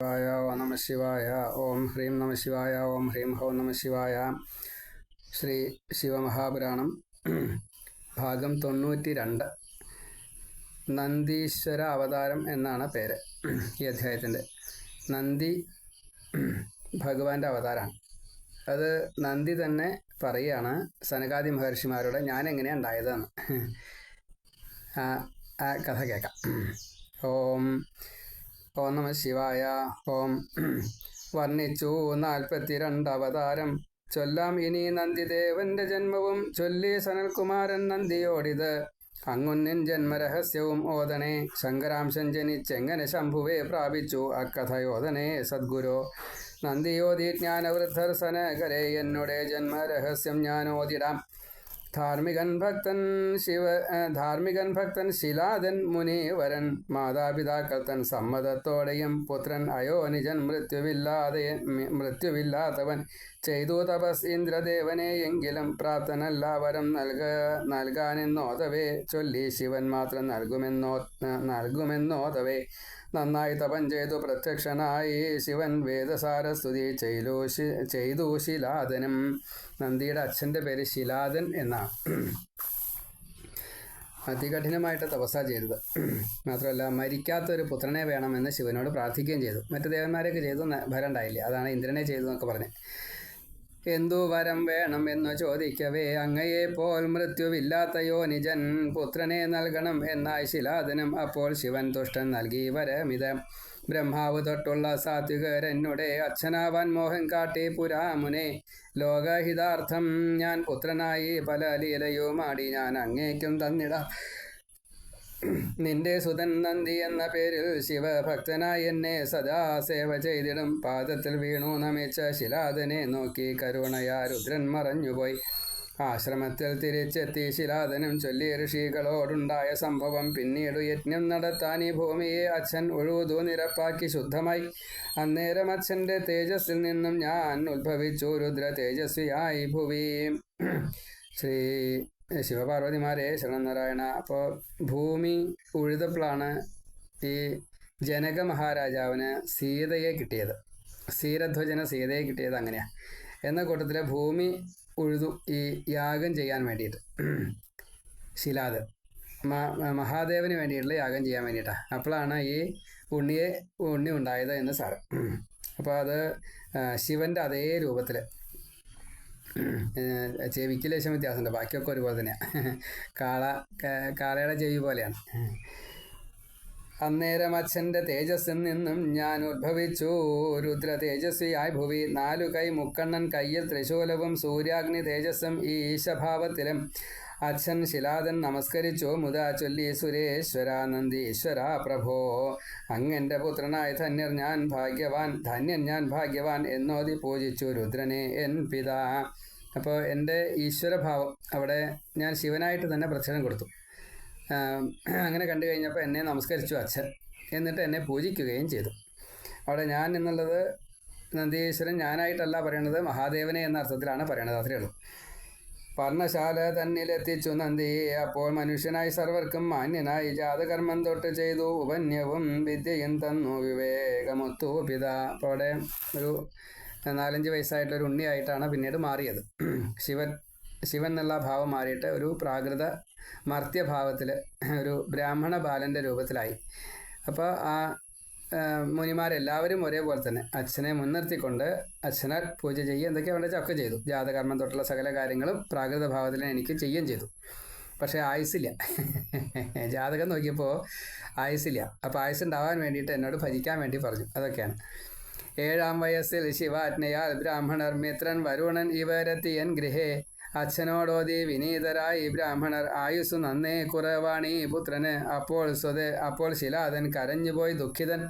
ശിവായ ഓ നമ ശിവായ ഓം ഹ്രീം നമ ശിവായ ഓം ഹ്രീം ഹോ നമ ശിവായ. ശ്രീ ശിവമഹാപുരാണം ഭാഗം തൊണ്ണൂറ്റി രണ്ട് നന്ദീശ്വര അവതാരം എന്നാണ് പേര് ഈ അധ്യായത്തിന്റെ നന്ദി ഭഗവാന്റെ അവതാരമാണ്. അത് നന്ദി തന്നെ പറയുകയാണ് സനകാദി മഹർഷിമാരോട് ഞാൻ എങ്ങനെയാണ് ഉണ്ടായതെന്ന് ആ കഥ കേൾക്കാം. ഓം ഓം നമ ശിവായ. ഓം വർണിച്ചു നാൽപ്പത്തിരണ്ട് അവതാരം. ചൊല്ലാം ഇനി നന്ദിദേവന്റെ ജന്മവും ചൊല്ലി സനൽകുമാരൻ നന്ദിയോടിത്. അങ്ങുന്നിൻ ജന്മരഹസ്യവും ഓതനെ ശങ്കരാംശൻ ജനിച്ചെങ്ങനെ ശംഭുവെ പ്രാപിച്ചു അക്കഥയോധനെ സദ്ഗുരു. നന്ദിയോതി ജ്ഞാനവൃദ്ധർ സനകരെ എന്നുടെ ജന്മരഹസ്യം ഞാനോതിടാം ധാർമ്മികൻ ഭക്തൻ ശിവ ധാർമ്മികൻ ഭക്തൻ ശിലാദൻ മുനീവരൻ. മാതാപിതാക്കൾ തൻ സമ്മതത്തോടെയും പുത്രൻ അയോനിജൻ മൃത്യുവില്ലാതെ മൃത്യുവില്ലാത്തവൻ ചെയ്തു തപസ് ഇന്ദ്രദേവനെ എങ്കിലും പ്രാപ്തനല്ല വരം നൽക നൽകാനെന്നോതവേ. ചൊല്ലി ശിവൻ മാത്രം നൽകുമെന്നോ നൽകുമെന്നോതവേ. നന്നായി തപം ചെയ്തു പ്രത്യക്ഷനായി ശിവൻ വേദസാരസ്തുതി ചെയ്തു ചെയ്തു ശിലാദനും. നന്ദിയുടെ അച്ഛന്റെ പേര് ശിലാദൻ എന്നാണ് അതികഠിനമായിട്ട് തപസ്സ ചെയ്തത്. മാത്രമല്ല മരിക്കാത്തൊരു പുത്രനെ വേണമെന്ന് ശിവനോട് പ്രാർത്ഥിക്കുകയും ചെയ്തു. മറ്റു ദേവന്മാരൊക്കെ ചെയ്തു ഭരണ്ടായില്ലേ? അതാണ് ഇന്ദ്രനെ ചെയ്തു എന്നൊക്കെ പറഞ്ഞത് എന്തു വരം വേണം എന്നു ചോദിക്കവേ അങ്ങയെ പോൽ മൃത്യുവില്ലാത്ത യോനിജൻ പുത്രനെ നൽകണം എന്നായി ശിലാദനം അപ്പോൾ ശിവൻ തുഷ്ടൻ നൽകി. വരമിത് ബ്രഹ്മാവ് തൊട്ടുള്ള സാത്വികരനുടെ അച്ഛനാവാൻ മോഹൻ കാട്ടി പുരാമുനെ ലോകഹിതാർത്ഥം ഞാൻ പുത്രനായി പല ലീലയുമാടി ഞാൻ അങ്ങേക്കും തന്നിടാം. നിന്റെ സുതൻ നന്ദി എന്ന പേരിൽ ശിവഭക്തനായി എന്നെ സദാ സേവ ചെയ്തിടും. പാദത്തിൽ വീണു നമിച്ച ശിലാദനെ നോക്കി കരുണയാ രുദ്രൻ മറഞ്ഞുപോയി. ആശ്രമത്തിൽ തിരിച്ചെത്തി ശിലാദനം ചൊല്ലി ഋഷികളോടുണ്ടായ സംഭവം പിന്നീട് യജ്ഞം നടത്താൻ ഈ ഭൂമിയെ അച്ഛൻ ഒഴുതു നിരപ്പാക്കി ശുദ്ധമായി. അന്നേരം അച്ഛന്റെ തേജസ്സിൽ നിന്നും ഞാൻ ഉത്ഭവിച്ചു. രുദ്ര തേജസ്വിയായി ഭുവി. ശ്രീ ശിവപാർവതിമാരെ ശരണനാരായണ. അപ്പോൾ ഭൂമി ഉഴുതപ്പോഴാണ് ഈ ജനക മഹാരാജാവിന് സീതയെ കിട്ടിയത്. സീരധ്വജന സീതയെ കിട്ടിയത് അങ്ങനെയാണ് എന്ന കൂട്ടത്തിൽ ഭൂമി ഉഴുതു ഈ യാഗം ചെയ്യാൻ വേണ്ടിയിട്ട്. ശിലാദ്. മഹാദേവന് വേണ്ടിയിട്ടുള്ള യാഗം ചെയ്യാൻ വേണ്ടിയിട്ടാണ് അപ്പോഴാണ് ഈ ഉണ്ണിയെ ഉണ്ണി ഉണ്ടായത് എന്ന് സാറ്. അപ്പോൾ അത് ശിവന്റെ അതേ രൂപത്തിൽ ചെവിക്ക് ലേശം വ്യത്യാസമുണ്ട്. ബാക്കിയൊക്കെ ഒരുപോലെ തന്നെയാണ് കാള കാളയുടെ ചെവി പോലെയാണ്. അന്നേരം അച്ഛന്റെ തേജസ്സിൽ നിന്നും ഞാൻ ഉദ്ഭവിച്ചു രുദ്ര തേജസ്വിയായി ഭുവി. നാലു കൈ മുക്കണ്ണൻ കയ്യിൽ ത്രിശൂലവും സൂര്യാഗ്നി തേജസ്സും ഈ ഈശഭാവത്തിലും അച്ഛൻ ശിലാദൻ നമസ്കരിച്ചു. മുത ചൊല്ലി സുരേശ്വര നന്ദീശ്വര പ്രഭോ. അങ്ങെന്റെ പുത്രനായ ധന്യർ ഞാൻ ഭാഗ്യവാൻ ധന്യൻ ഞാൻ ഭാഗ്യവാൻ എന്നോതി പൂജിച്ചു രുദ്രനെ എൻ പിതാ അപ്പോൾ എന്റെ ഈശ്വരഭാവം അവിടെ ഞാൻ ശിവനായിട്ട് തന്നെ പ്രച്ഛനം കൊടുത്തു. അങ്ങനെ കണ്ടു കഴിഞ്ഞപ്പോൾ എന്നെ നമസ്കരിച്ചു അച്ഛൻ. എന്നിട്ട് എന്നെ പൂജിക്കുകയും ചെയ്തു. അവിടെ ഞാൻ എന്നുള്ളത് നന്ദീശ്വരൻ ഞാനായിട്ടല്ല പറയണത് മഹാദേവനെ എന്ന അർത്ഥത്തിലാണ് പറയണത് അത്രയേ ഉള്ളൂ. പർണശാല തന്നിലെത്തിച്ചു നന്ദി അപ്പോൾ മനുഷ്യനായി സർവർക്കും മാന്യനായി ജാതകർമ്മം തൊട്ട് ചെയ്തു. ഉപന്യവും വിദ്യയും തന്നു. വിവേകമൊത്തു പിത. അപ്പോൾ അവിടെ ഒരു നാലഞ്ച് വയസ്സായിട്ടുള്ള ഒരു ഉണ്ണിയായിട്ടാണ് പിന്നീട് മാറിയത്. ശിവൻ ശിവൻ എന്നുള്ള ഭാവം മാറിയിട്ട് ഒരു പ്രാകൃത മർത്യഭാവത്തിൽ ഒരു ബ്രാഹ്മണ ബാലന്റെ രൂപത്തിലായി. അപ്പോൾ ആ മുനിമാരെല്ലാവരും ഒരേപോലെ തന്നെ അച്ഛനെ മുൻനിർത്തിക്കൊണ്ട് അച്ഛനാൽ പൂജ ചെയ്യുക എന്തൊക്കെ വേണ്ട ഒക്കെ ചെയ്തു. ജാതകർമ്മം തൊട്ടുള്ള സകല കാര്യങ്ങളും പ്രാകൃത ഭാവത്തിൽ എനിക്ക് ചെയ്യുകയും ചെയ്തു. പക്ഷേ ആയുസില്ല ജാതകം നോക്കിയപ്പോൾ ആയുസില്ല അപ്പോൾ ആയുസ് ഉണ്ടാവാൻ വേണ്ടിയിട്ട് എന്നോട് ഭജിക്കാൻ വേണ്ടി പറഞ്ഞു. അതൊക്കെയാണ്. ഏഴാം വയസ്സിൽ ശിവാജ്ഞയാൽ ബ്രാഹ്മണർ മിത്രൻ വരുണൻ ഇവരെത്തിയൻ ഗൃഹേ. അച്ഛനോടോതി വിനീതരായി ബ്രാഹ്മണർ ആയുസ് നന്നേ കുറവാണീ പുത്രന്. അപ്പോൾ സ്വത അപ്പോൾ ശിലാതൻ കരഞ്ഞുപോയി ദുഃഖിതൻ.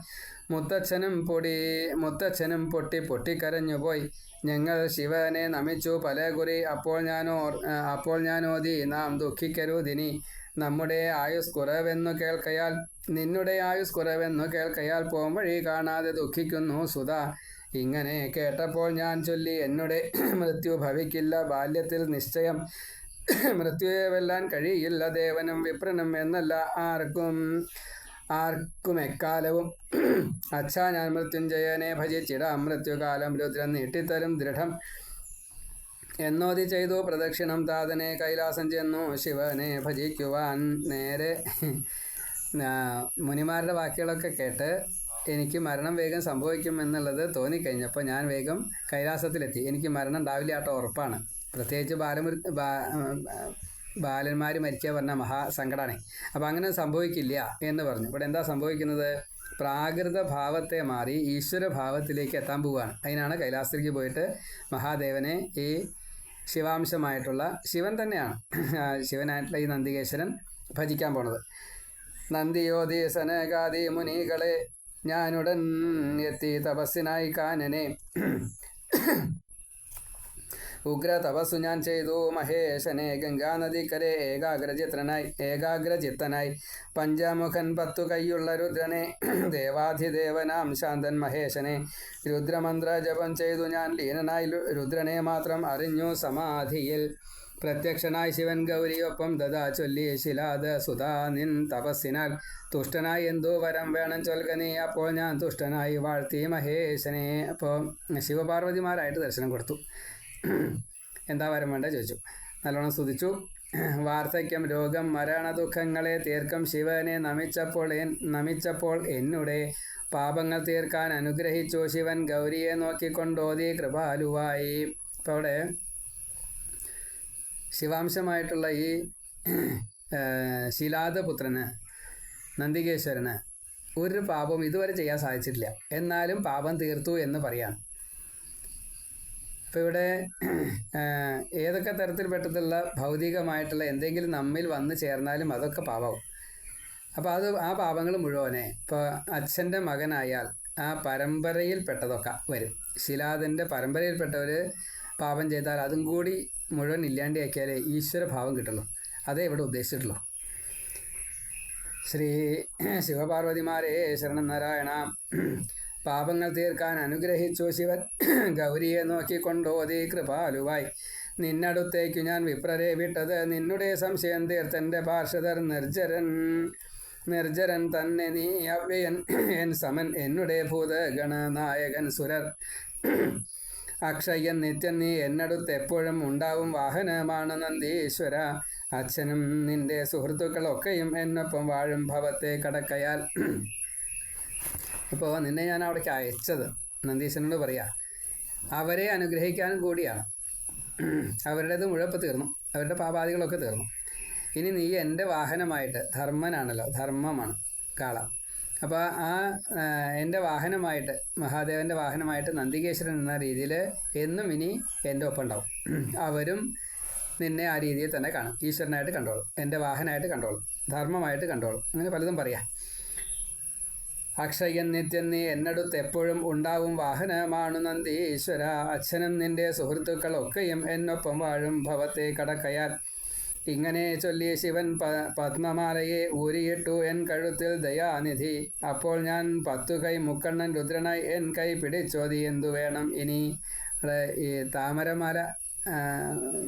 മുത്തച്ഛനും പൊടി മുത്തച്ഛനും പൊട്ടി പൊട്ടിക്കരഞ്ഞുപോയി ഞങ്ങൾ ശിവനെ നമിച്ചു പല കുറി അപ്പോൾ ഞാനോ അപ്പോൾ ഞാനോതി നാം ദുഃഖിക്കരുതിനി. നമ്മുടെ ആയുസ് കുറവെന്നു കേൾക്കയാൽ നിന്നുടെ ആയുസ് കുറവെന്നു കേൾക്കയാൽ പോംവഴി കാണാതെ ദുഃഖിക്കുന്നു സുധ. ഇങ്ങനെ കേട്ടപ്പോൾ ഞാൻ ചൊല്ലി എന്നുടെ മൃത്യു ഭവിക്കില്ല ബാല്യത്തിൽ നിശ്ചയം മൃത്യുവെ വെല്ലാൻ കഴിയില്ല ദേവനും വിപ്രനും എന്നല്ല ആർക്കും ആർക്കും എക്കാലവും അച്ഛാ ഞാൻ മൃത്യുഞ്ജയനെ ഭജിച്ചിടാം മൃത്യുകാലം രുദ്രൻ നീട്ടിത്തരും ദൃഢം എന്നോതി ചെയ്തു പ്രദക്ഷിണം താതനെ കൈലാസം ചെന്നു ശിവനെ ഭജിക്കുവാൻ നേരെ മുനിമാരുടെ വാക്കുകളൊക്കെ കേട്ട് എനിക്ക് മരണം വേഗം സംഭവിക്കും എന്നുള്ളത് തോന്നിക്കഴിഞ്ഞപ്പോൾ ഞാൻ വേഗം കൈലാസത്തിലെത്തി. എനിക്ക് മരണം ഉണ്ടാവില്ല ആട്ടോ ഉറപ്പാണ്. പ്രത്യേകിച്ച് ബാലമൃ ബാലന്മാർ മരിക്കുക പറഞ്ഞാൽ മഹാസങ്കടമാണ് അപ്പോൾ അങ്ങനെ സംഭവിക്കില്ല എന്ന് പറഞ്ഞു. ഇവിടെ എന്താ സംഭവിക്കുന്നത്? പ്രാകൃത ഭാവത്തെ മാറി ഈശ്വര ഭാവത്തിലേക്ക് എത്താൻ പോവുകയാണ്. അതിനാണ് കൈലാസത്തിലേക്ക് പോയിട്ട് മഹാദേവനെ ഈ ശിവാംശമായിട്ടുള്ള ശിവൻ തന്നെയാണ്. ശിവനായിട്ടുള്ള ഈ നന്ദികേശ്വരൻ ഭജിക്കാൻ പോണത്. നന്ദിയോതി സനകാദി മുനികളെ ഞാനുടൻ എത്തി തപസ്സിനായി കാനനെ. ഉഗ്ര തപസ്സു ഞാൻ ചെയ്തു. മഹേശനെ ഗംഗാനദിക്കരെ ഏകാഗ്രചിത്രനായി ഏകാഗ്രചിത്തനായി. പഞ്ചമുഖൻ പത്തു കൈയുള്ള രുദ്രനെ. ദേവാധിദേവനാം ശാന്തൻ മഹേശനെ. രുദ്രമന്ത്ര ജപം ചെയ്തു ഞാൻ ലീനനായി. രുദ്രനെ മാത്രം അറിഞ്ഞു സമാധിയിൽ പ്രത്യക്ഷനായി ശിവൻ ഗൗരിയൊപ്പം ദദാ ചൊല്ലി ശിലാദ സുധാ നിൻ തപസ്സിനാൽ തുഷ്ടനായി എന്തോ വരം വേണം ചൊൽകനെ അപ്പോൾ ഞാൻ തുഷ്ടനായി വാഴ്ത്തി മഹേശനെ. അപ്പോൾ ശിവപാർവതിമാരായിട്ട് ദർശനം കൊടുത്തു. എന്താ വരം വേണ്ട ചോദിച്ചു. നല്ലോണം സ്തുതിച്ചു. വാർദ്ധക്യം രോഗം മരണ ദുഃഖങ്ങളെ തീർക്കം ശിവനെ. നമിച്ചപ്പോൾ എൻ- നമിച്ചപ്പോൾ എന്നുടെ പാപങ്ങൾ തീർക്കാൻ അനുഗ്രഹിച്ചു ശിവൻ ഗൗരിയെ നോക്കിക്കൊണ്ടോതി കൃപാലുവായി. അപ്പോൾ അവിടെ ശിവാംശമായിട്ടുള്ള ഈ ശിലാദപുത്രന് നന്ദികേശ്വരന് ഒരു പാപം ഇതുവരെ ചെയ്യാൻ സാധിച്ചിട്ടില്ല. എന്നാലും പാപം തീർത്തു എന്ന് പറയാണ് അപ്പോൾ ഇവിടെ ഏതൊക്കെ തരത്തിൽപ്പെട്ടതുള്ള ഭൗതികമായിട്ടുള്ള എന്തെങ്കിലും നമ്മിൽ വന്നു ചേർന്നാലും അതൊക്കെ പാപവും. അപ്പോൾ അത് ആ പാപങ്ങൾ മുഴുവനെ ഇപ്പോൾ അച്ഛന്റെ മകനായാൽ ആ പരമ്പരയിൽപ്പെട്ടതൊക്കെ വരും. ശിലാദന്റെ പരമ്പരയിൽപ്പെട്ടവർ പാപം ചെയ്താൽ അതും കൂടി മുഴുവൻ ഇല്ലാണ്ടിയാക്കിയാലേ ഈശ്വരഭാവം കിട്ടുള്ളൂ. അതേ ഇവിടെ ഉദ്ദേശിച്ചിട്ടുള്ളൂ. ശ്രീ ശിവപാർവതിമാരെ ശരണം നാരായണ. പാപങ്ങൾ തീർക്കാൻ അനുഗ്രഹിച്ചു ശിവൻ. ഗൗരിയെ നോക്കിക്കൊണ്ടോതി കൃപാലുവായി. നിന്നടുത്തേക്കു ഞാൻ വിപ്രരെ വിട്ടത് നിന്നുടെ സംശയം തീർത്തെന്റെ പാർഷദർ നിർജരൻ. നിർജരൻ തന്നെ നീ അവ്യയൻ. എൻ സമൻ എന്നുടെ ഭൂതഗണനായകൻ സുരർ. അക്ഷയൻ നിത്യൻ നീ എന്നടുത്ത് എപ്പോഴും ഉണ്ടാവും വാഹനമാണ് നന്ദീശ്വര. അച്ഛനും നിന്റെ സുഹൃത്തുക്കളൊക്കെയും എന്നൊപ്പം വാഴും ഭവത്തെ കടക്കയാൽ. ഇപ്പോൾ നിന്നെ ഞാൻ അവിടേക്ക് അയച്ചത്. നന്ദീശ്വരനോട് പറയാ അവരെ അനുഗ്രഹിക്കാൻ കൂടിയാണ്. അവരുടേത് മുഴുവൻ തീർന്നു. അവരുടെ പാപാദികളൊക്കെ തീർന്നു. ഇനി നീ എന്റെ വാഹനമായിട്ട് ധർമ്മനാണല്ലോ ധർമ്മമാണ് കാള. അപ്പോൾ ആ എന്റെ വാഹനമായിട്ട് മഹാദേവന്റെ വാഹനമായിട്ട് നന്ദികേശ്വരൻ എന്ന രീതിയിൽ എന്നും ഇനി എന്റെ ഒപ്പം ഉണ്ടാവും അവരും നിന്നെ ആ രീതിയിൽ തന്നെ കാണും. ഈശ്വരനായിട്ട് കണ്ടോളും. എന്റെ വാഹനമായിട്ട് കണ്ടോളും. ധർമ്മമായിട്ട് കണ്ടോളും. അങ്ങനെ പലതും പറയാം. അക്ഷയൻ നിത്യൻ നീ എന്നടുത്ത് എപ്പോഴും ഉണ്ടാവും വാഹനമാണു നന്ദി ഈശ്വര അച്ഛനും നിന്റെ സുഹൃത്തുക്കളൊക്കെയും എന്നൊപ്പം വാഴും ഭവത്തെ കടക്കയാൽ. ഇങ്ങനെ ചൊല്ലി ശിവൻ പത്മമാലയെ ഊരിയിട്ടു എൻ കഴുത്തിൽ ദയാനിധി. അപ്പോൾ ഞാൻ പത്തു കൈ മുക്കണ്ണൻ രുദ്രനായി എൻ കൈ പിടിച്ചോതി. എന്തു വേണം ഇനി? ഈ താമരമാല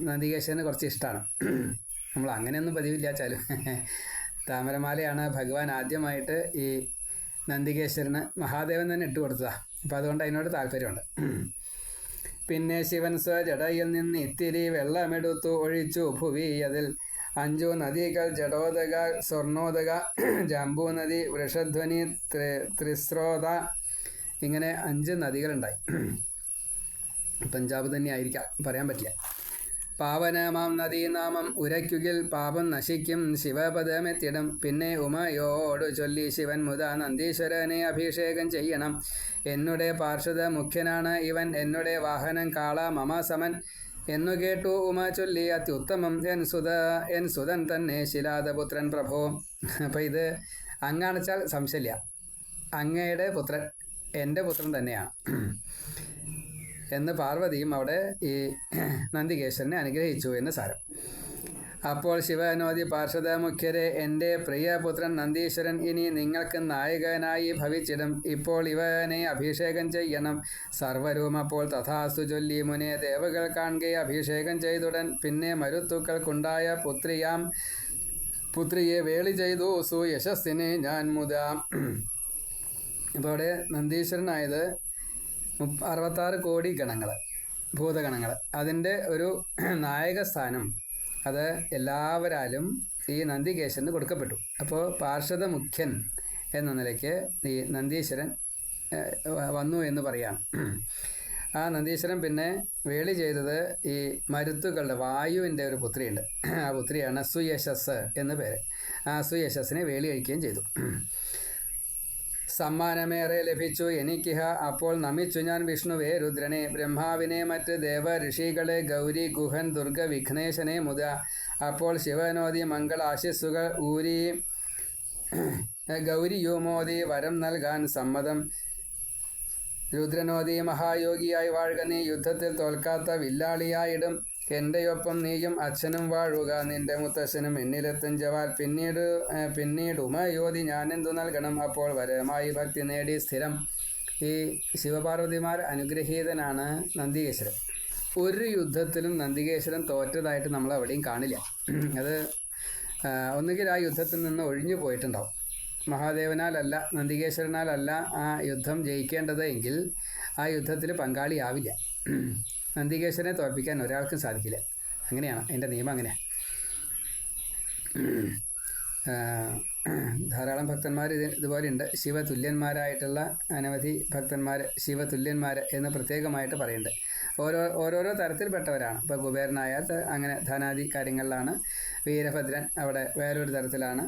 നന്ദികേശന് കുറച്ച് ഇഷ്ടമാണ് നമ്മൾ അങ്ങനെയൊന്നും പതിവില്ലാച്ചാലും. താമരമാലയാണ് ഭഗവാൻ ആദ്യമായിട്ട് ഈ നന്ദികേശ്വരന് മഹാദേവൻ തന്നെ ഇട്ട് കൊടുത്തതാണ് അപ്പോൾ അതുകൊണ്ട് അതിനോട് താല്പര്യമുണ്ട്. പിന്നെ ശിവൻ സ്വജടയിൽ നിന്ന് ഇത്തിരി വെള്ളമെടുത്തു ഒഴിച്ചു ഭുവി അതിൽ അഞ്ചു നദികൾ ജഡോദക സ്വർണോദക ജാമ്പൂ നദി വൃഷധ്വനി ത്രിസ്രോത ഇങ്ങനെ അഞ്ച് നദികളുണ്ടായി. പഞ്ചാബ് തന്നെ ആയിരിക്കാം പറയാൻ പറ്റില്ല. പാവനമാം നദീനാമം ഉരയ്ക്കുകിൽ പാപം നശിക്കും. ശിവപദമെത്തിടും. പിന്നെ ഉമയോടു ചൊല്ലി ശിവൻ മുത നന്ദീശ്വരനെ അഭിഷേകം ചെയ്യണം. എന്നുടെ പാർശ്വത മുഖ്യനാണ് ഇവൻ. എന്നുടെ വാഹനം കാള മമ സമൻ. എന്നു കേട്ടു ഉമ ചൊല്ലി അത്യുത്തമം. എൻ സുത എൻ സുതൻ തന്നെ ശിലാദപുത്രൻ പ്രഭോ. അപ്പം ഇത് അങ്ങാണിച്ചാൽ സംശയമില്ല അങ്ങയുടെ പുത്രൻ എന്റെ പുത്രൻ തന്നെയാണ്. എന്ന് പാർവതിയും അവിടെ ഈ നന്ദികേശ്വരനെ അനുഗ്രഹിച്ചു എന്ന് സാരം. അപ്പോൾ ശിവനോദി പാർഷദ മുഖ്യരെ എന്റെ പ്രിയപുത്രൻ നന്ദീശ്വരൻ ഇനി നിങ്ങൾക്ക് നായകനായി ഭവിച്ചിടും. ഇപ്പോൾ ഇവനെ അഭിഷേകം ചെയ്യണം. സർവരൂം അപ്പോൾ തഥാസ്തു ചൊല്ലി മുനെ ദേവകൾ കാണുകയെ അഭിഷേകം ചെയ്തുടൻ. പിന്നെ മരുത്തുക്കൾക്കുണ്ടായ പുത്രിയാം പുത്രിയെ വേളി ചെയ്തു. സുയശസ്സിനെ ഞാൻ മുതാം. ഇപ്പോൾ അവിടെ നന്ദീശ്വരനായത് അറുപത്താറ് കോടി ഗണങ്ങൾ ഭൂതഗണങ്ങൾ അതിന്റെ ഒരു നായക സ്ഥാനം അത് എല്ലാവരാലും ഈ നന്ദികേശന് കൊടുക്കപ്പെട്ടു. അപ്പോൾ പാർഷദ മുഖ്യൻ എന്ന നിലയ്ക്ക് ഈ നന്ദീശ്വരൻ വന്നു എന്ന് പറയാം ആ നന്ദീശ്വരൻ പിന്നെ വേളി ചെയ്തത് ഈ മരുത്തുകളുടെ വായുവിന്റെ ഒരു പുത്രിയുണ്ട്. ആ പുത്രിയാണ് സുയശസ് എന്ന പേര്. ആ സുയശസ്സിനെ വേളി കഴിക്കുകയും ചെയ്തു. സമ്മാനമേറെ ലഭിച്ചു. എനിക്കിഹ അപ്പോൾ നമിച്ചു. ഞാൻ വിഷ്ണുവേ രുദ്രനെ ബ്രഹ്മാവിനെ മറ്റ് ദേവ ഋഷികളെ ഗൗരി ഗുഹൻ ദുർഗ വിഘ്നേശനെ മുത. അപ്പോൾ ശിവനോദി മംഗള ആശിസ്സുകൾ ഊരി ഗൗരിയുമോദി വരം നൽകാൻ സമ്മതം. രുദ്രനോദി മഹായോഗിയായി വാഴുക നീ യുദ്ധത്തിൽ തോൽക്കാത്ത വില്ലാളിയായിടും. എന്റെയൊപ്പം നീയും അച്ഛനും വാഴുക. നിന്റെ മുത്തശ്ശനും എന്നിലെത്തും ജവാൽ പിന്നീട് പിന്നീട് ഉമയോധി എന്തു നൽകണം? അപ്പോൾ വരമായി ഭക്തി നേടി സ്ഥിരം ഈ ശിവപാർവതിമാർ അനുഗ്രഹീതനാണ് നന്ദികേശ്വരൻ. ഒരു യുദ്ധത്തിലും നന്ദികേശ്വരൻ തോറ്റതായിട്ട് നമ്മൾ എവിടെയും കാണില്ല. അത് ഒന്നുകിൽ ആ യുദ്ധത്തിൽ നിന്ന് ഒഴിഞ്ഞു പോയിട്ടുണ്ടാവും. മഹാദേവനാലല്ല നന്ദികേശ്വരനാലല്ല ആ യുദ്ധം ജയിക്കേണ്ടത് എങ്കിൽ ആ യുദ്ധത്തിൽ പങ്കാളിയാവില്ല. നന്ദികേശ്വരനെ തോൽപ്പിക്കാൻ ഒരാൾക്കും സാധിക്കില്ല. അങ്ങനെയാണ്. എന്റെ നിയമം അങ്ങനെ. ധാരാളം ഭക്തന്മാർ ഇത് ഇതുപോലെയുണ്ട്. ശിവതുല്യന്മാരായിട്ടുള്ള അനവധി ഭക്തന്മാർ ശിവതുല്യന്മാർ എന്ന് പ്രത്യേകമായിട്ട് പറയുന്നുണ്ട്. ഓരോ ഓരോരോ തരത്തിൽപ്പെട്ടവരാണ്. ഇപ്പോൾ കുബേരനായ അങ്ങനെ ധനാദി കാര്യങ്ങളിലാണ്. വീരഭദ്രൻ അവിടെ വേറൊരു തരത്തിലാണ്.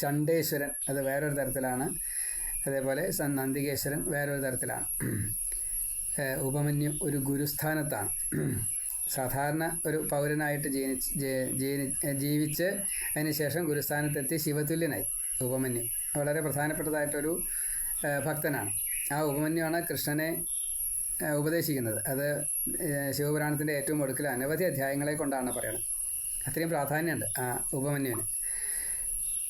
ചണ്ടേശ്വരൻ അത് വേറൊരു തരത്തിലാണ്. അതേപോലെ നന്ദികേശ്വരൻ വേറൊരു തരത്തിലാണ്. ഉപമന്യു ഒരു ഗുരുസ്ഥാനത്താണ്. സാധാരണ ഒരു പൗരനായിട്ട് ജനിച്ച് ജീവിച്ച് അതിനുശേഷം ഗുരുസ്ഥാനത്തെത്തി ശിവതുല്യനായി. ഉപമന്യു വളരെ പ്രധാനപ്പെട്ടതായിട്ടൊരു ഭക്തനാണ്. ആ ഉപമന്യുവാണ് കൃഷ്ണനെ ഉപദേശിക്കുന്നത്. അത് ശിവപുരാണത്തിന്റെ ഏറ്റവും ഒടുക്കൽ അനവധി അധ്യായങ്ങളെ കൊണ്ടാണ് പറയുന്നത്. അത്രയും പ്രാധാന്യമുണ്ട് ആ ഉപമന്യുവിന്.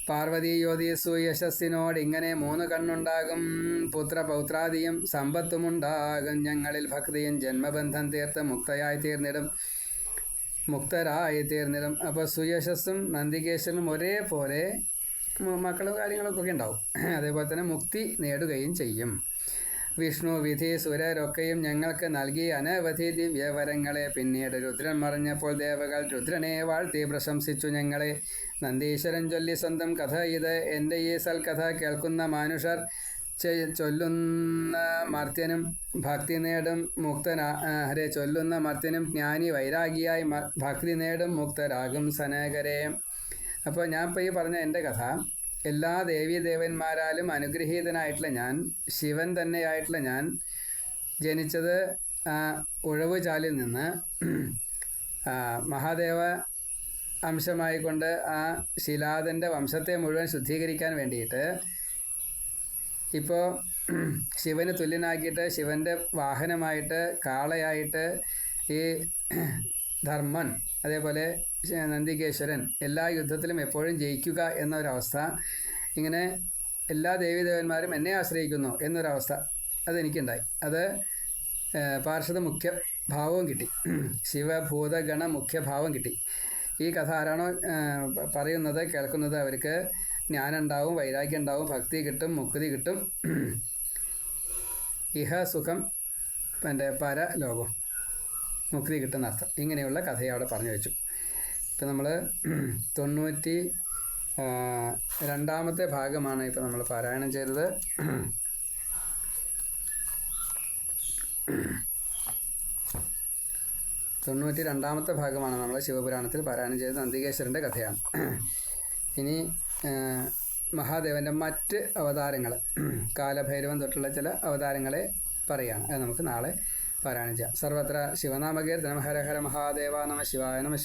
പാർവതി യോധീസു യശസ്സിനോട് ഇങ്ങനെ മൂന്ന് കണ്ണുണ്ടാകും. പുത്ര പൗത്രാദിയും സമ്പത്തുമുണ്ടാകും. ഞങ്ങളിൽ ഭക്തിയും ജന്മബന്ധം തീർത്ത് മുക്തയായി തീർന്നിടും. മുക്തരായി തീർന്നിടും. അപ്പോൾ സുയശസ്സും നന്ദികേശ്വരനും ഒരേപോലെ മക്കളും കാര്യങ്ങളൊക്കെ ഉണ്ടാവും. അതേപോലെ തന്നെ മുക്തി നേടുകയും ചെയ്യും. വിഷ്ണു വിധി സുരരൊക്കെയും ഞങ്ങൾക്ക് നൽകി. അനവധി ദിവ്യവരങ്ങളെ പിന്നീട് രുദ്രൻ മറിഞ്ഞപ്പോൾ ദേവകൾ രുദ്രനെ വാഴ്ത്തി പ്രശംസിച്ചു ഞങ്ങളെ. നന്ദീശ്വരൻ ചൊല്ലി സ്വന്തം കഥ ഇത്. എന്റെ ഈ സൽക്കഥ കേൾക്കുന്ന മാനുഷർ ചൊല്ലുന്ന മർത്യനും ഭക്തി നേടും മുക്തനാ ഹരെ ചൊല്ലുന്ന മർത്യനും ജ്ഞാനി വൈരാഗിയായി ഭക്തി നേടും മുക്തരാകും സനകരെ. അപ്പോൾ ഞാൻ ഇപ്പോൾ ഈ പറഞ്ഞ എന്റെ കഥ എല്ലാ ദേവീദേവന്മാരാലും അനുഗ്രഹീതനായിട്ടുള്ള ഞാൻ ശിവൻ തന്നെയായിട്ടുള്ള ഞാൻ ജനിച്ചത് ഉഴവുചാലിൽ നിന്ന്. മഹാദേവ അംശമായിക്കൊണ്ട് ആ ശിലാദന്റെ വംശത്തെ മുഴുവൻ ശുദ്ധീകരിക്കാൻ വേണ്ടിയിട്ട് ഇപ്പോൾ ശിവന് തുല്യനാക്കിയിട്ട് ശിവന്റെ വാഹനമായിട്ട് കാളയായിട്ട് ഈ ധർമ്മൻ അതേപോലെ നന്ദികേശ്വരൻ എല്ലാ യുദ്ധത്തിലും എപ്പോഴും ജയിക്കുക എന്നൊരവസ്ഥ ഇങ്ങനെ എല്ലാ ദേവീദേവന്മാരും എന്നെ ആശ്രയിക്കുന്നു എന്നൊരവസ്ഥ അതെനിക്കുണ്ടായി. അത് പാർശ്വത മുഖ്യ ഭാവവും കിട്ടി. ശിവഭൂതഗണ മുഖ്യ ഭാവം കിട്ടി. ഈ കഥ ആരാണോ പറയുന്നത് കേൾക്കുന്നത് അവർക്ക് ജ്ഞാനം ഉണ്ടാവും വൈരാഗ്യം ഉണ്ടാവും ഭക്തി കിട്ടും മുക്തി കിട്ടും. ഇഹ സുഖം എന്റെ പര ലോകം മുക്തി കിട്ടുന്ന അർത്ഥം. ഇങ്ങനെയുള്ള കഥയെ അവിടെ പറഞ്ഞു വെച്ചു. ഇപ്പം നമ്മൾ തൊണ്ണൂറ്റി രണ്ടാമത്തെ ഭാഗമാണ് ഇപ്പം നമ്മൾ പാരായണം ചെയ്തത്. തൊണ്ണൂറ്റി രണ്ടാമത്തെ ഭാഗമാണ് നമ്മൾ ശിവപുരാണത്തിൽ പാരായണം ചെയ്തത് നന്ദികേശ്വരന്റെ കഥയാണ്. ഇനി മഹാദേവന്റെ മറ്റ് അവതാരങ്ങൾ കാലഭൈരവൻ തൊട്ടുള്ള ചില അവതാരങ്ങളെ പറയുകയാണ് അത് നമുക്ക് നാളെ പാരായണം ചെയ്യാം. സർവത്ര ശിവനാമകീർത്തനം. ഹര ഹര മഹാദേവ നമ ശിവായ നമ ശിവായ